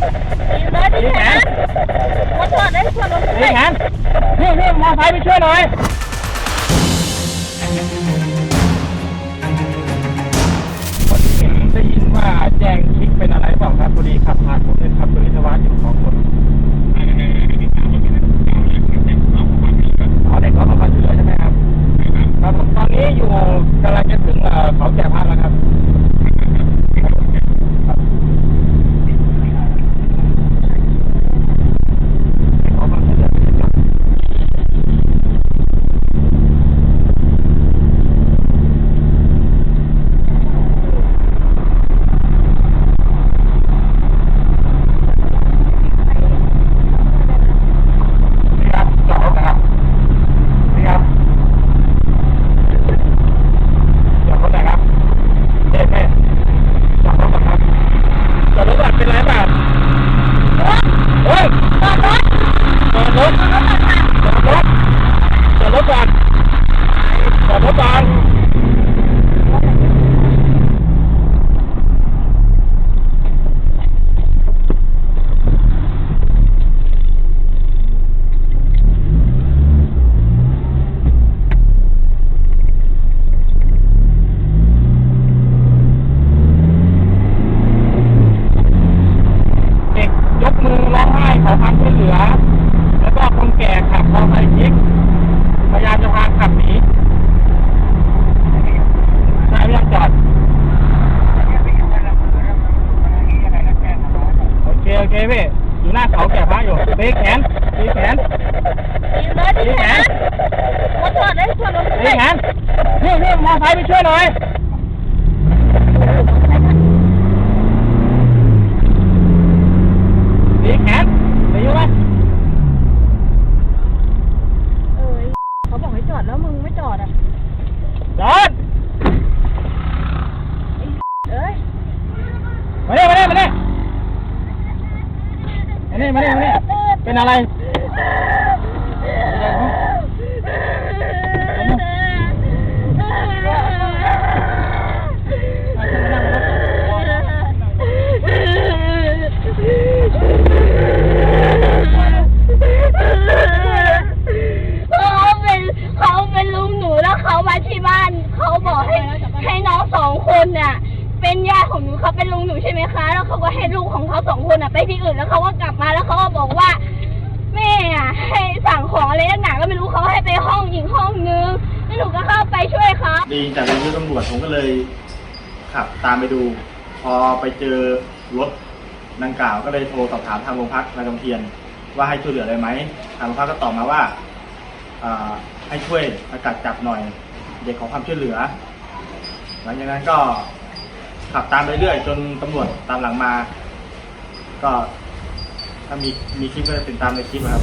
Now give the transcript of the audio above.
ดีแขนมาถอดได้ชนรถนี่แขนนี่นี่มอไซค์ไปช่วยหน่อยได้ยินว่าแจ้งคลิกเป็นอะไรบ้างครับพอดีขับผ่านผมเลยครับตัวนิทวาอยู่สด็กก็ขอความช่วยเหลือใช่ไหมครับครับผมตอนนี้อยู่กำลังจะถึงเอ่อเขาแก่พระแล้วครับครับขอความช่วยเหลือครับ นี่ครับจอดรถนะครับนี่ครับจอดรถนะครับเด็กแม่จอดรถก่อนครับจอดรถก่อนเป็นไรเปล่าเฮ้ยจอดรถจอดรถจอดรถจอดรถก่อนจอดรถก่อนเด็กยกมือร้องไห้ขอความช่วยเหลือ แล้วก็คนแก่ขับมอเตอร์ไซค์พลิกพยายามจะพาขับหนีใช่ไม่ต้องจอด โอ เคโอเคพี่อยู่หน้าเขาแก่พระอยู่ตีแขนตีแขนเลยดิแขนมาถอดได้ชนรถตีแขนนี่นี่มอไซค์ไปช่วยหน่อยตีแขนตีอยู่ไหม เออเขาบอกให้จอดแล้วมึงไม่จอดอะ จอด เอ้ย มาเนี่ยมาเนี่ยมาเนี่ยมาเนี่ยมาเนี่ยมาเนี่ยเป็นอะไรเขาเป็นเขาเป็นลุงหนูแล้วเขามาที่บ้าน เขาบอกให้ให้น้องสองคนน่ะ เป็นญาติของหนูเขาเป็นลุงหนูใช่ไหมคะ แล้วเขาก็ให้ลูกของเขาสองคนน่ะไปที่อื่นแล้วเขาก็กลับมาแล้วเขาก็บอกว่า แม่อะให้สั่ง ของอะไรนักหนาก็ไม่รู้เขาให้ไปห้องอีกห้องนึงแล้วหนูก็เข้าไปช่วยเขาดีจากเรื่องตำรวจผมก็เลยขับตามไปดู พอไปเจอรถดังกล่าวก็เลยโทรสอบถามทางโรงพักนายกำเทียน ว่าให้ช่วยเหลืออะไรไหมทางโรงพักก็ตอบมาว่าอ่าให้ช่วยสกัดจับหน่อย เด็กขอความช่วยเหลือ หลังจากนั้นก็ขับตามไปเรื่อยจนตำรวจตามหลังมา ก็ถ้ามีมีคลิปก็จะติดตามในคลิปนะครับ